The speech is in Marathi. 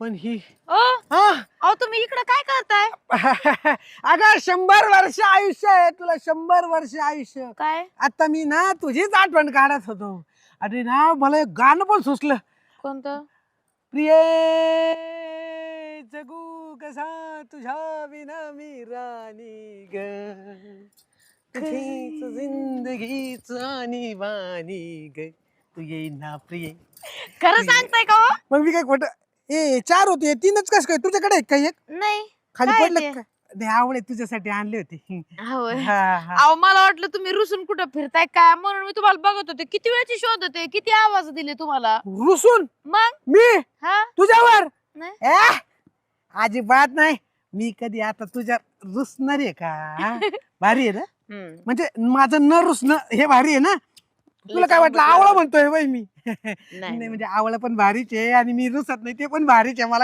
पण ही ओ? हा? अहो तुम्ही इकडे काय करताय? अगं शंभर वर्ष आयुष्य आहे तुला शंभर वर्ष आयुष्य. काय? आता मी ना तुझीच आठवण काढत होतो. अरे ना मला एक गाणं पण सुचलं. कोणतं? प्रिय जगू कसा तुझ्या विना मी राणी ग. तुझीच जिंदगीच आणि वाणी ग. तू येईन ना प्रिय. खरं सांगताय का हो? मग मी काय खोट ए चार होते तीनच कस काय? तुझ्याकडे काय एक? नाही. खाली काय पडलं ते? का? नाही आवडे तुझ्यासाठी आणले होते. होय. हा, हा. अहो मला वाटलं तुम्ही रुसून कुठं फिरताय काय म्हणून मी तुम्हाला बघत होते. किती वेळची शोध होते? किती आवाज दिले तुम्हाला? रुसून? मग? मी? हा? तुझ्यावर? नाही. ए, अजिबात नाही. मी कधी आता तुझ्या रुसणार आहे का? भारी आहे ना? हम्म. म्हणजे माझं न रुसणं हे भारी आहे ना? तुला काय वाटलं आवळा म्हणतोय बाई मी? नाही. म्हणजे आवळा पण भारीच आहे आणि मी रुसत नाही ते पण भारीच आहे. मला